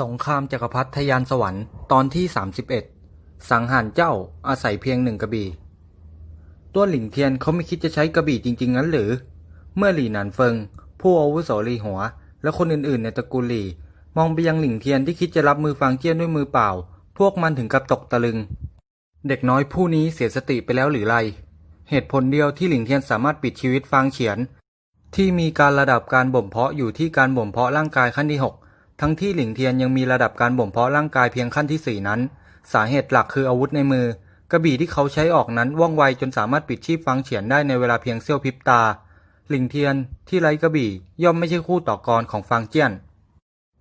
สงครามจักรพรรดิทยานสวรรค์ตอนที่ 31 สังหารเจ้าอาศัยเพียงหนึ่งกระบี่ตัวหลิงเทียนเขาไม่คิดจะใช้กระบี่จริง ๆ งั้นหรือ เมื่อหลี่หนานเฟิง ผู้อาวุโสหลี่หัว และคนอื่นๆ ในตระกูลหลี่ มองไปยังหลิงเทียนที่คิดจะรับมือฟางเจี้ยนด้วยมือเปล่า พวกมันถึงกับตกตะลึง เด็กน้อยผู้นี้เสียสติไปแล้วหรือไร เหตุผลเดียวที่หลิงเทียนสามารถปิดชีวิตฟางเฉียน ที่มีการระดับการบ่มเพาะอยู่ที่การบ่มเพาะร่างกายขั้นที่6 ทั้งที่หลิงเทียนยังมีระดับการบ่มเพาะร่างกายเพียงขั้นที่ 4 นั้น สาเหตุหลักคืออาวุธในมือ กระบี่ที่เขาใช้ออกนั้นว่องไวจนสามารถปิดชีพฟังเฉียนได้ในเวลาเพียงเสี้ยวพริบตา หลิงเทียนที่ไร้กระบี่ย่อมไม่ใช่คู่ต่อกรของฟางเจี้ยน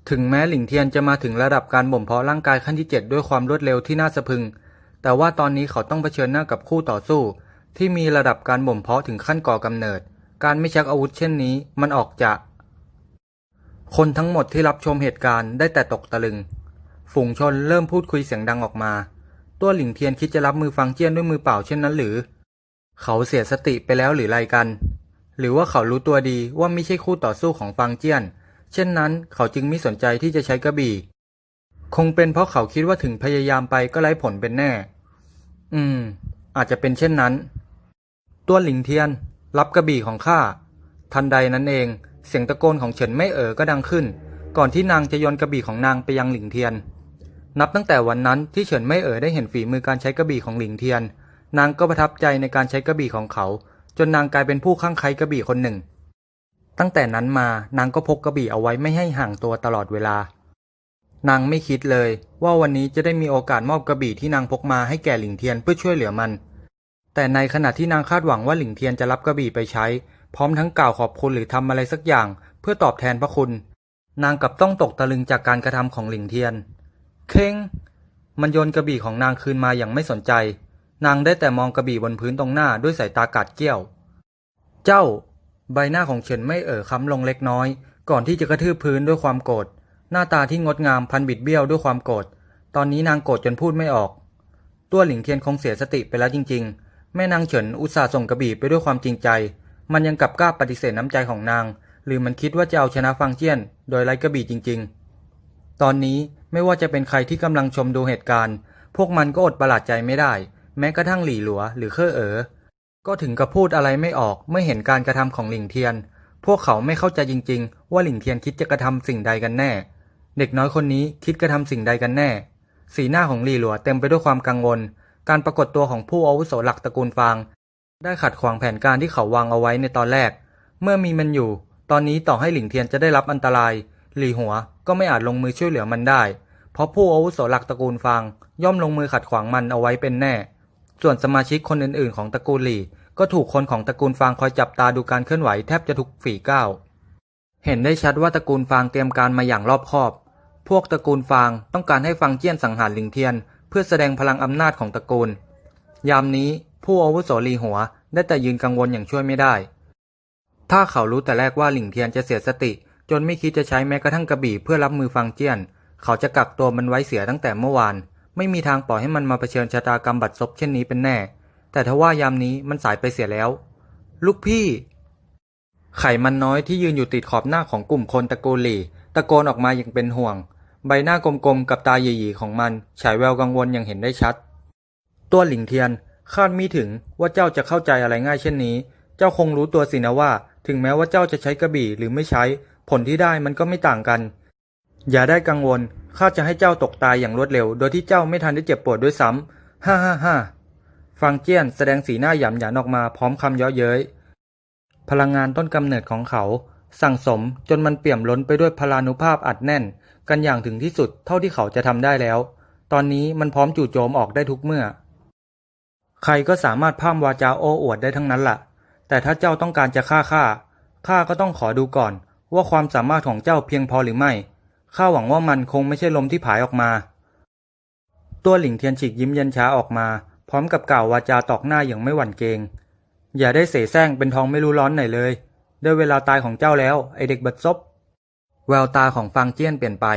ถึงแม้หลิงเทียนจะมาถึงระดับการบ่มเพาะร่างกายขั้นที่ 7 ด้วยความรวดเร็วที่น่าสะพึง แต่ว่าตอนนี้เขาต้องเผชิญหน้ากับคู่ต่อสู้ ที่มีระดับการบ่มเพาะถึงขั้นก่อกำเนิด การไม่ชักอาวุธเช่นนี้ มันออกจะ คนทั้งหมดที่รับชมเหตุการณ์ได้แต่ตกตะลึง ฝูงชนเริ่มพูดคุยเสียงดังออกมา ตัวหลิงเทียนคิดจะรับมือฟังเจี้ยนด้วยมือเปล่าเช่นนั้นหรือ เขาเสียสติไปแล้วหรือไรกัน หรือว่าเขารู้ตัวดีว่าไม่ใช่คู่ต่อสู้ของฟังเจี้ยน เช่นนั้นเขาจึงไม่สนใจที่จะใช้กระบี่ คงเป็นเพราะเขาคิดว่าถึงพยายามไปก็ไร้ผลเป็นแน่ อืม อาจจะเป็นเช่นนั้น ตัวหลิงเทียน รับกระบี่ของข้า ทันใดนั้นเอง เสียงตะโกนของเฉินไม่เอ๋อก็ดังขึ้น ก่อนที่นางจะโยนกระบี่ของนางไปยังหลิงเทียน นับตั้งแต่วันนั้นที่เฉินไม่เอ๋อได้เห็นฝีมือการใช้กระบี่ของหลิงเทียน นางก็ประทับใจในการใช้กระบี่ของเขา จนนางกลายเป็นผู้ข้างใครกระบี่คนหนึ่ง ตั้งแต่นั้นมานางก็พกกระบี่เอาไว้ไม่ให้ห่างตัวตลอดเวลา นางไม่คิดเลยว่าวันนี้จะได้มีโอกาสมอบกระบี่ที่นางพกมาให้แก่หลิงเทียนเพื่อช่วยเหลือมัน แต่ในขณะที่นางคาดหวังว่าหลิงเทียนจะรับกระบี่ไปใช้ พร้อมทั้งกล่าวขอบคุณหรือทำอะไรสักอย่างเพื่อตอบแทนพระคุณ นางกลับต้องตกตะลึงจากการกระทำของหลิงเทียน เค้งมันโยนกระบี่ของนางคืนมาอย่างไม่สนใจ นางได้แต่มองกระบี่บนพื้นตรงหน้าด้วยสายตากาดเกี้ยว เจ้า ใบหน้าของเฉินไม่เอ่อค้ำลงเล็กน้อย ก่อนที่จะกระทืบพื้นด้วยความโกรธ หน้าตาที่งดงามพันบิดเบี้ยวด้วยความโกรธ ตอนนี้นางโกรธจนพูดไม่ออก ตัวหลิงเทียนคงเสียสติไปแล้วจริง ๆ แม่นางเฉินอุตส่าห์ส่งกระบี่ไปด้วยความจริงใจ มันยังกลับกล้าปฏิเสธน้ำใจของนาง หรือมันคิดว่าจะเอาชนะฟังเจี้ยน โดยไร้กระบี่จริง ๆ ตอนนี้ไม่ว่าจะเป็นใครที่กำลังชมดูเหตุการณ์ พวกมันก็อดประหลาดใจไม่ได้ แม้กระทั่งหลี่หลัวหรือเคอเอ๋อก็ถึงกับพูดอะไรไม่ออกเมื่อเห็นการกระทำของหลิงเทียน พวกเขาไม่เข้าใจจริง ๆ ว่าหลิงเทียนคิดจะกระทำสิ่งใดกันแน่ เด็กน้อยคนนี้คิดกระทำสิ่งใดกันแน่ สีหน้าของหลี่หลัวเต็มไปด้วยความกังวล การปรากฏตัวของผู้อาวุโสหลักตระกูลฟาง ได้ขัดขวางแผนการที่เขาวางเอาไว้ในตอนแรก เมื่อมีมันอยู่ ตอนนี้ต่อให้หลิงเทียนจะได้รับอันตราย หลี่หัวก็ไม่อาจลงมือช่วยเหลือมันได้ เพราะผู้อาวุโสหลักตระกูลฟางย่อมลงมือขัดขวางมันเอาไว้เป็นแน่ ส่วนสมาชิกคนอื่นๆ ของตระกูลหลี่ ก็ถูกคนของตระกูลฟางคอยจับตาดูการเคลื่อนไหวแทบจะทุกฝีก้าว เห็นได้ชัดว่าตระกูลฟางเตรียมการมาอย่างรอบคอบ พวกตระกูลฟางต้องการให้ฟางเจี้ยนสังหารหลิงเทียน เพื่อแสดงพลังอำนาจของตระกูล ยามนี้ ผู้อาวุโสหลีหัวได้แต่ยืนกังวลอย่างช่วยไม่ได้ ถ้าเขารู้แต่แรกว่าหลิงเทียนจะเสียสติ จนไม่คิดจะใช้แม้กระทั่งกระบี่เพื่อรับมือฟางเจี้ยน เขาจะกักตัวมันไว้เสียตั้งแต่เมื่อวาน ไม่มีทางปล่อยให้มันมาเผชิญชะตากรรมบัดซบเช่นนี้เป็นแน่ แต่ทว่ายามนี้มันสายไปเสียแล้ว ลูกพี่ ไขมันน้อยที่ยืนอยู่ติดขอบหน้าของกลุ่มคนตระกูลหลี่ตะโกนออกมาอย่างเป็นห่วง ใบหน้ากลมๆกับตาหยีๆของมันฉายแววกังวลอย่างเห็นได้ชัด ตัวหลิงเทียน คาดมิถึงว่าเจ้าจะเข้าใจอะไรง่ายเช่นนี้ เจ้าคงรู้ตัวสินะว่า ถึงแม้ว่าเจ้าจะใช้กระบี่หรือไม่ใช้ ผลที่ได้มันก็ไม่ต่างกัน อย่าได้กังวล ข้าจะให้เจ้าตกตายอย่างรวดเร็ว โดยที่เจ้าไม่ทันได้เจ็บปวดด้วยซ้ำฮ่าฮ่าฮ่าฟังเจี้ยนแสดงสีหน้าหยำหยันออกมาพร้อมคำเยาะเย้ย พลังงานต้นกำเนิดของเขา สั่งสมจนมันเปี่ยมล้นไปด้วยพลานุภาพอัดแน่น กันอย่างถึงที่สุดเท่าที่เขาจะทำได้แล้ว ตอนนี้มันพร้อมจู่โจมออกได้ทุกเมื่อ ใครก็สามารถพร่ำวาจาโอ้อวดได้ทั้งนั้นล่ะ แต่ถ้าเจ้าต้องการจะฆ่าข้า ข้าก็ต้องขอดูก่อน ว่าความสามารถของเจ้าเพียงพอหรือไม่ ข้าหวังว่ามันคงไม่ใช่ลมที่ผายออกมา ตัวหลิงเทียนฉีกยิ้มเย็นช้าออกมา พร้อมกับกล่าววาจาตอกหน้าอย่างไม่หวั่นเกรง อย่าได้เสแสร้งเป็นทองไม่รู้ร้อนไหนเลยได้เวลาตายของเจ้าแล้วไอเด็กบัดซบ แววตาของฟางเจี้ยนเปลี่ยนไป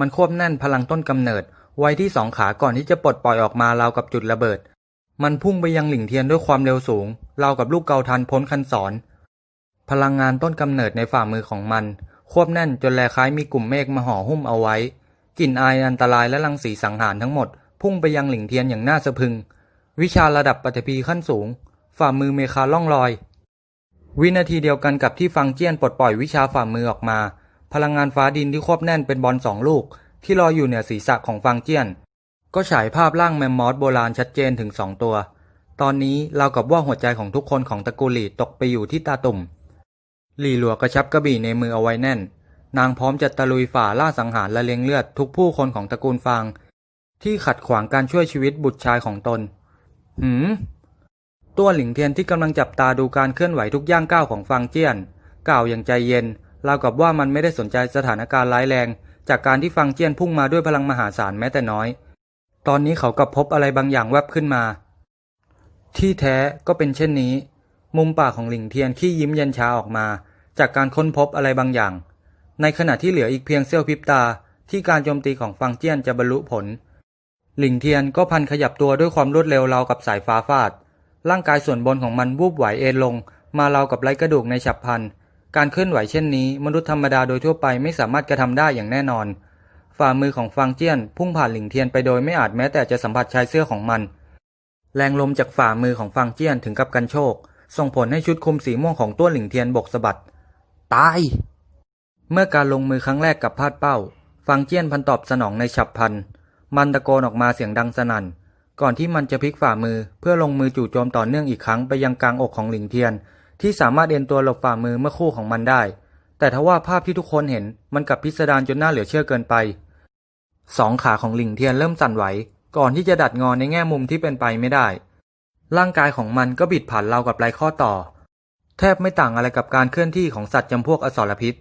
มันควบแน่นพลังต้นกำเนิดไว้ที่สองขาก่อนที่จะปลดปล่อยออกมาราวกับจุดระเบิด มันพุ่งไปยังหลิงเทียนด้วยความเร็วสูงเรากับลูกเกาทันพ้นคันศร พลังงานต้นกำเนิดในฝ่ามือของมัน ควบแน่นจนแลคล้ายมีกลุ่มเมฆมาห่อหุ้มเอาไว้กลิ่นอายอันตรายและรังสีสังหารทั้งหมด พุ่งไปยังหลิงเทียนอย่างน่าสะพรึง วิชาระดับปฐพีขั้นสูง ฝ่ามือเมคาล่องลอย วินาทีเดียวกันกับที่ฟังเจี้ยนปลดปล่อยวิชาฝ่ามือออกมา พลังงานฟ้าดินที่ควบแน่นเป็นบอลสองลูก ที่ลอยอยู่เหนือศีรษะของฟังเจี้ยน ก็ฉายภาพร่างแมมมอสโบราณชัดเจนถึงสองตัว ตอนนี้เรากับว่าหัวใจของทุกคนของตระกูลหลีตกไปอยู่ที่ตาตุ่ม หลีหลัวกระชับกระบี่ในมือเอาไว้แน่น นางพร้อมจะตะลุยฝ่าล่าสังหารและเลี้ยงเลือดทุกผู้คนของตระกูลฟาง ที่ขัดขวางการช่วยชีวิตบุตรชายของตน หืม ตัวหลิงเทียนที่กำลังจับตาดูการเคลื่อนไหวทุกย่างก้าวของฟางเจี้ยน กล่าวอย่างใจเย็นราวกับว่ามันไม่ได้สนใจสถานการณ์ร้ายแรง จากการที่ฟางเจี้ยนพุ่งมาด้วยพลังมหาศาลแม้แต่น้อย ตอนนี้เขากลับพบอะไรบางอย่างแวบขึ้นมา ที่แท้ก็เป็นเช่นนี้ มุมปากของหลิงเทียนขี้ยิ้มเย็นชาออกมา จากการค้นพบอะไรบางอย่าง ในขณะที่เหลืออีกเพียงเสี้ยวพริบตาที่การโจมตีของฟางเจี้ยนจะบรรลุผล หลิงเทียนก็พันขยับตัวด้วยความรวดเร็วราวกับสายฟ้าฟาด ร่างกายส่วนบนของมันวูบไหวเอ็นลง มาราวกับไร้กระดูกในฉับพลัน การเคลื่อนไหวเช่นนี้ มนุษย์ธรรมดาโดยทั่วไปไม่สามารถกระทำได้อย่างแน่นอน ฝ่ามือของฟางเจี้ยนพุ่งผ่านหลิงเทียนไปโดยไม่อาจแม้แต่จะสัมผัสชายเสื้อของมัน แรงลมจากฝ่ามือของฟางเจี้ยนถึงกับกันโชคส่งผลให้ชุดคลุมสีม่วงของต้วหลิงเทียนบกสะบัด ตาย เมื่อการลงมือครั้งแรกกับพลาดเป้า ฟางเจี้ยนพันตอบสนองในฉับพลัน มันตะโกนออกมาเสียงดังสนั่น ก่อนที่มันจะพลิกฝ่ามือเพื่อลงมือจู่โจมต่อเนื่องอีกครั้งไปยังกลางอกของหลิงเทียน ที่สามารถเอ็นตัวหลบฝ่ามือเมื่อคู่ของมันได้ แต่ทว่าภาพที่ทุกคนเห็นมันกลับพิสดารจนน่าเหลือเชื่อเกินไป สองขาของหลิงเทียนเริ่มสั่นไหว ก่อนที่จะดัดงอนในแง่มุมที่เป็นไปไม่ได้ ร่างกายของมันก็บิดผ่านเราวกับไรข้อต่อ แทบไม่ต่างอะไรกับการเคลื่อนที่ของสัตว์จำพวกอสรพิษ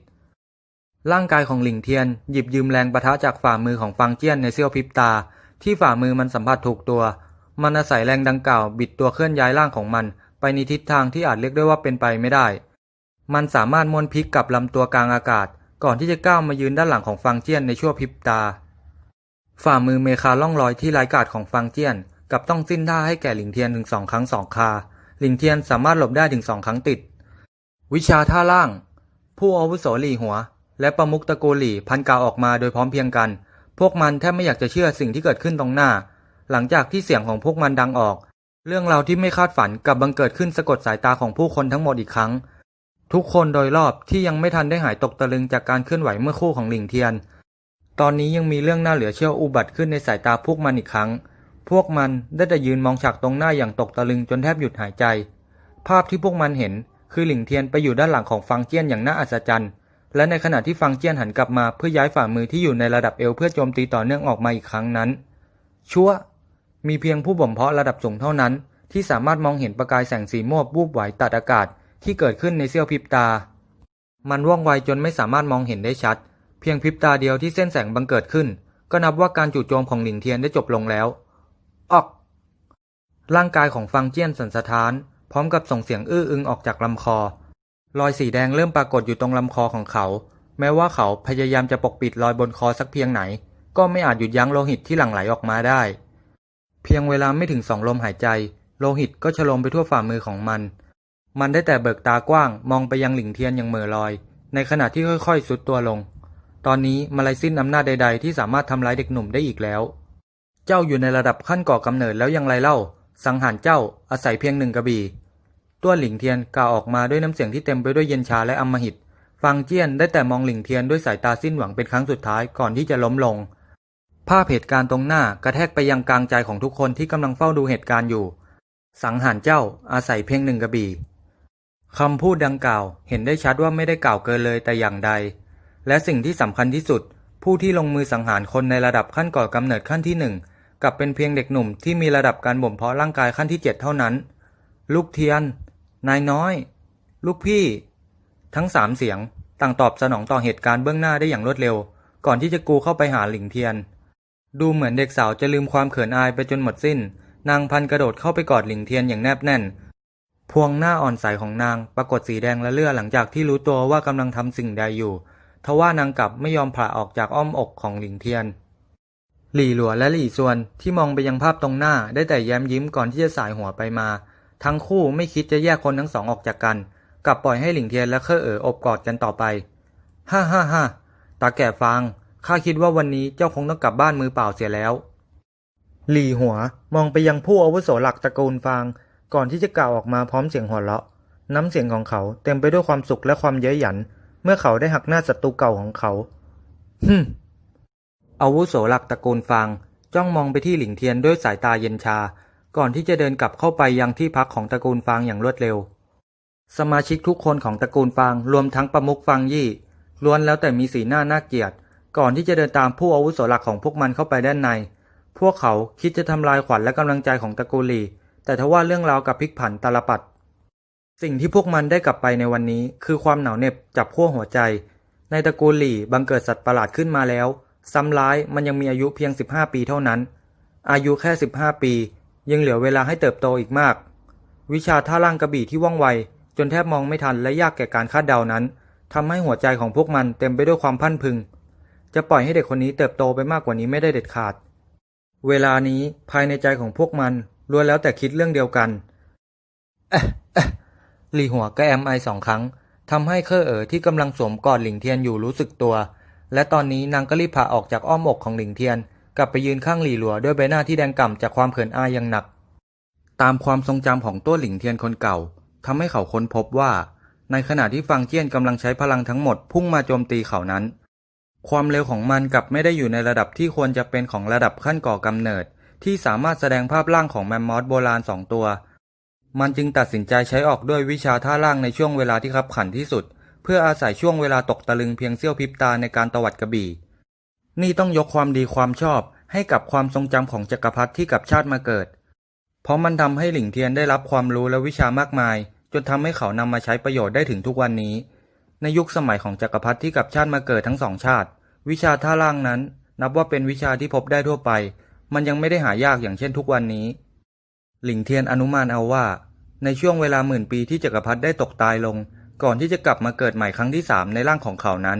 ร่างกายของหลิงเทียนหยิบยืมแรงประทะจากฝ่ามือของฟางเจี้ยนในเสี้ยวพริบตา ที่ฝ่ามือมันสัมผัสถูกตัว มันอาศัยแรงดังกล่าว บิดตัวเคลื่อนย้ายร่างของมัน ไปในทิศทางที่อาจเรียกได้ว่าเป็นไปไม่ได้ มันสามารถม้วนพลิกกลับลำตัวกลางอากาศ ก่อนที่จะก้าวมายืนด้านหลังของฟางเจี้ยนในชั่วพริบตา ฝ่ามือเมคาล่องลอยที่ไร้กาดของฟางเจียนกับต้องสิ้นท่าให้แก่หลิงเทียนถึงสองครั้งสองคา หลิงเทียนสามารถหลบได้ถึงสองครั้งติด วิชาท่าล่าง ผู้อาวุโสหลี่หัว และประมุขตระกูลหลี่พันกาวออกมาโดยพร้อมเพียงกัน พวกมันแทบไม่อยากจะเชื่อสิ่งที่เกิดขึ้นตรงหน้า หลังจากที่เสียงของพวกมันดังออก เรื่องราวที่ไม่คาดฝันกับบังเกิดขึ้นสะกดสายตาของผู้คนทั้งหมดอีกครั้ง ทุกคนโดยรอบที่ยังไม่ทันได้หายตกตะลึงจากการเคลื่อนไหวเมื่อคู่ของหลิงเทียน ตอนนี้ยังมีเรื่องน่าเหลือเชื่ออุบัติขึ้นในสายตาพวกมันอีกครั้ง พวกมันได้แต่ยืนมองฉากตรงหน้าอย่างตกตะลึงจนแทบหยุดหายใจ ภาพที่พวกมันเห็นคือหลิงเทียนไปอยู่ด้านหลังของฟังเจี้ยนอย่างน่าอัศจรรย์ และในขณะที่ฟังเจี้ยนหันกลับมาเพื่อย้ายฝ่ามือที่อยู่ในระดับเอวเพื่อโจมตีต่อเนื่องออกมาอีกครั้งนั้น ชั่ว มีเพียงผู้บ่มเพาะระดับสูงเท่านั้น ที่สามารถมองเห็นประกายแสงสีม่วงวูบไหวตัดอากาศที่เกิดขึ้นในเสี้ยวพริบตา มันว่องไวจนไม่สามารถมองเห็นได้ชัด พียงพริบตาเดียวที่เส้นแสงบังเกิดขึ้น ก็นับว่าการจู่โจมของหลิงเทียนได้จบลงแล้วออก ร่างกายของฟังเจี้ยนสันสะท้าน พร้อมกับส่งเสียงอื้ออึงออกจากลำคอ รอยสีแดงเริ่มปรากฏอยู่ตรงลำคอของเขา แม้ว่าเขาพยายามจะปกปิดรอยบนคอสักเพียงไหน ก็ไม่อาจหยุดยั้งโลหิตที่หลั่งไหลออกมาได้ เพียงเวลาไม่ถึงสองลมหายใจ โลหิตก็ฉลมไปทั่วฝ่ามือของมัน มันได้แต่เบิกตากว้างมองไปยังหลิงเทียนอย่างเหม่อลอย ในขณะที่ค่อยๆสุดตัวลง ตอนนี้มาลายสิ้นอำนาจใด ๆ ที่สามารถทำร้ายเด็กหนุ่มได้อีกแล้ว เจ้าอยู่ในระดับขั้นก่อกำเนิดแล้วยังไรเล่า สังหารเจ้าอาศัยเพียงหนึ่งกระบี่ตัวหลิงเทียนกล่าวออกมาด้วยน้ำเสียงที่เต็มไปด้วยเย็นชาและอำมหิต ฟังเจี้ยนได้แต่มองหลิงเทียนด้วยสายตาสิ้นหวังเป็นครั้งสุดท้ายก่อนที่จะล้มลง ภาพเหตุการณ์ตรงหน้ากระแทกไปยังกลางใจของทุกคนที่กำลังเฝ้าดูเหตุการณ์อยู่ สังหารเจ้าอาศัยเพียงหนึ่งกระบี่คำพูดดังกล่าวเห็นได้ชัดว่าไม่ได้กล่าวเกินเลยแต่อย่างใด และสิ่งที่สำคัญที่สุด ผู้ที่ลงมือสังหารคนในระดับขั้นก่อกำเนิดขั้นที่หนึ่งกลับเป็นเพียงเด็กหนุ่มที่มีระดับการบ่มเพาะร่างกายขั้นที่เจ็ดเท่านั้น ลูกเทียน นายน้อย ลูกพี่ ทั้งสามเสียงต่างตอบสนองต่อเหตุการณ์เบื้องหน้าได้อย่างรวดเร็ว ก่อนที่จะกูเข้าไปหาหลิงเทียน ดูเหมือนเด็กสาวจะลืมความเขินอายไปจนหมดสิ้น นางพันกระโดดเข้าไปกอดหลิงเทียนอย่างแนบแน่น พวงหน้าอ่อนใสของนางปรากฏสีแดงและเลือดหลังจากที่รู้ตัวว่ากำลังทำสิ่งใดอยู่ ทว่านางกลับไม่ยอมผ่าออกจากอ้อมอกของหลิงเทียน หลี่หลัวและหลี่ซวนที่มองไปยังภาพตรงหน้าได้แต่แย้มยิ้มก่อนที่จะสายหัวไปมา ทั้งคู่ไม่คิดจะแยกคนทั้งสองออกจากกันกลับปล่อยให้หลิงเทียนและเคอเอ๋ออบกอดกันต่อไปฮ่าฮ่าฮ่าตาแก่ฟางข้าคิดว่าวันนี้เจ้าคงต้องกลับบ้านมือเปล่าเสียแล้ว หลี่หัวมองไปยังผู้อาวุโสหลักตระกูลฟาง ก่อนที่จะกล่าวออกมาพร้อมเสียงหัวเราะ น้ำเสียงของเขาเต็มไปด้วยความสุขและความเย้ยหยัน เมื่อเขาได้หักหน้าศัตรูเก่าของเขา ฮึมอาวุโสหลักตระกูลฟางจ้องมองไปที่หลิงเทียนด้วยสายตาเย็นชา ก่อนที่จะเดินกลับเข้าไปยังที่พักของตระกูลฟางอย่างรวดเร็ว สมาชิกทุกคนของตระกูลฟางรวมทั้งประมุขฟางยี่ล้วนแล้วแต่มีสีหน้าน่าเกลียด ก่อนที่จะเดินตามผู้อาวุโสหลักของพวกมันเข้าไปด้านใน พวกเขาคิดจะทำลายขวัญและกำลังใจของตระกูลหลีแต่ทว่าเรื่องราวกับพลิกผันตาลปัด สิ่งที่พวกมันได้กลับไปในวันนี้ คือความหนาวเหน็บจับขั้วหัวใจ ในตระกูลหลี่บังเกิดสัตว์ประหลาดขึ้นมาแล้ว ซ้ำร้ายมันยังมีอายุเพียง 15 ปีเท่านั้น อายุแค่ 15 ปี ยังเหลือเวลาให้เติบโตอีกมาก วิชาท่าล่างกระบี่ที่ว่องไว จนแทบมองไม่ทันและยากแก่การคาดเดานั้นทำให้หัวใจของพวกมันเต็มไปด้วยความพันพึง จะปล่อยให้เด็กคนนี้เติบโตไปมากกว่านี้ไม่ได้เด็ดขาด เวลานี้ภายในใจของพวกมันล้วนแล้วแต่คิดเรื่องเดียวกันเอ๊ะ หลี่หัวก็แอมไอสองครั้งทำให้เคอเอ๋อที่กำลังสวมกอดหลิงเทียนอยู่รู้สึกตัว และตอนนี้นางก็รีบพาออกจากอ้อมอกของหลิงเทียน กลับไปยืนข้างหลี่หลัวด้วยใบหน้าที่แดงก่ำจากความเขินอายอย่างหนัก ตามความทรงจำของตัวหลิงเทียนคนเก่าทำให้เขาค้นพบว่า ในขณะที่ฟังเจี้ยนกำลังใช้พลังทั้งหมดพุ่งมาโจมตีเขานั้น ความเร็วของมันกลับไม่ได้อยู่ในระดับที่ควรจะเป็นของระดับขั้นก่อกำเนิด ที่สามารถแสดงภาพร่างของแมมมอสโบราณสองตัว มันจึงตัดสินใจใช้ออกด้วยวิชาท่าล่างในช่วงเวลาที่ขับขันที่สุด เพื่ออาศัยช่วงเวลาตกตะลึงเพียงเสี้ยวพริบตาในการตวัดกระบี่ นี่ต้องยกความดีความชอบให้กับความทรงจำของจักรพรรดิที่กับชาติมาเกิด เพราะมันทำให้หลิงเทียนได้รับความรู้และวิชามากมาย จนทำให้เขานำมาใช้ประโยชน์ได้ถึงทุกวันนี้ ในยุคสมัยของจักรพรรดิที่กับชาติมาเกิดทั้งสองชาติ วิชาท่าล่างนั้น นับว่าเป็นวิชาที่พบได้ทั่วไป มันยังไม่ได้หายากอย่างเช่นทุกวันนี้ หลิงเทียนอนุมานเอาว่า ในช่วงเวลาหมื่นปีที่จักรพรรดิได้ตกตายลง ก่อนที่จะกลับมาเกิดใหม่ครั้งที่สามในร่างของเขานั้น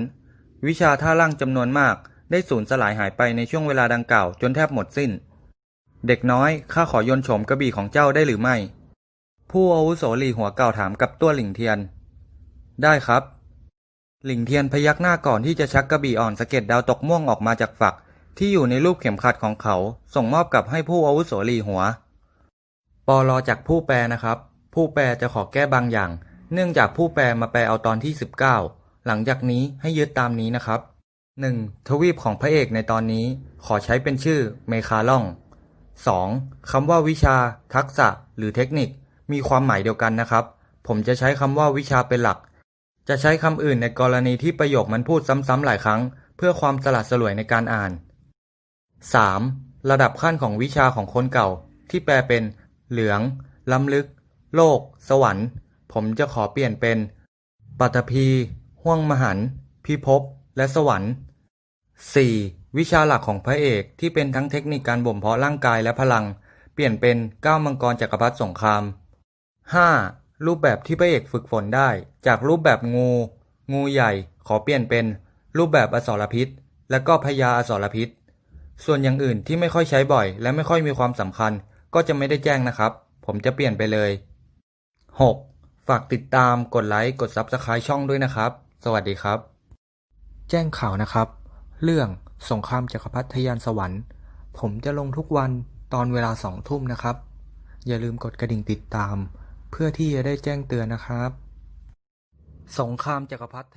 วิชาท่าล่างจำนวนมากได้สูญสลายหายไปในช่วงเวลาดังกล่าวจนแทบหมดสิ้น เด็กน้อย ข้าขอยนโฉมกระบี่ของเจ้าได้หรือไม่ ผู้อาวุโสหลีหัวเก่าถามกับตัวหลิงเทียน ได้ครับ หลิงเทียนพยักหน้าก่อนที่จะชักกระบี่อ่อนสะเก็ดดาวตกม่วงออกมาจากฝัก ที่อยู่ในรูปเข็มขัดของเขา ส่งมอบกลับให้ผู้อาวุโสหลีหัว ปอรอจากผู้แปลนะครับ ผู้แปลจะขอแก้บางอย่าง เนื่องจากผู้แปลมาแปลเอาตอนที่ 19 หลังจากนี้ให้ยึดตามนี้นะครับ 1. ทวีปของพระเอกในตอนนี้ ขอใช้เป็นชื่อเมคาล่อง 2. คำว่าวิชา ทักษะ หรือเทคนิค มีความหมายเดียวกันนะครับ ผมจะใช้คำว่าวิชาเป็นหลัก จะใช้คำอื่นในกรณีที่ประโยคมันพูดซ้ำๆหลายครั้ง เพื่อความสลัดสลวยในการอ่าน 3. ระดับขั้นของวิชาของคนเก่า ที่แปลเป็น เหลือง ล้ำลึก โลก สวรรค์ ผมจะขอเปลี่ยนเป็น ปัตภีห้วงมหันต์พิภพ และสวรรค์ 4. วิชาหลักของพระเอกที่เป็นทั้งเทคนิคการบ่มเพาะร่างกายและพลัง เปลี่ยนเป็นก้าวมังกรจักรพรรดิสงคราม 5. รูปแบบที่พระเอกฝึกฝนได้ จากรูปแบบงู งูใหญ่ ขอเปลี่ยนเป็น รูปแบบอสรพิษ และก็พญาอสรพิษ ส่วนอย่างอื่นที่ไม่ค่อยใช้บ่อย และไม่ค่อยมีความสำคัญ ก็จะไม่ได้แจ้งนะครับ ผมจะเปลี่ยนไปเลย 6. ฝากติดตามกดไลค์กด Subscribe ช่องด้วยนะครับ สวัสดีครับ แจ้งข่าวนะครับ เรื่องสงครามจักรพรรดิทยานสวรรค์ ผมจะลงทุกวันตอนเวลาสองทุ่มนะครับ อย่าลืมกดกระดิ่งติดตาม เพื่อที่จะได้แจ้งเตือนนะครับ สงครามจักรพรรดิ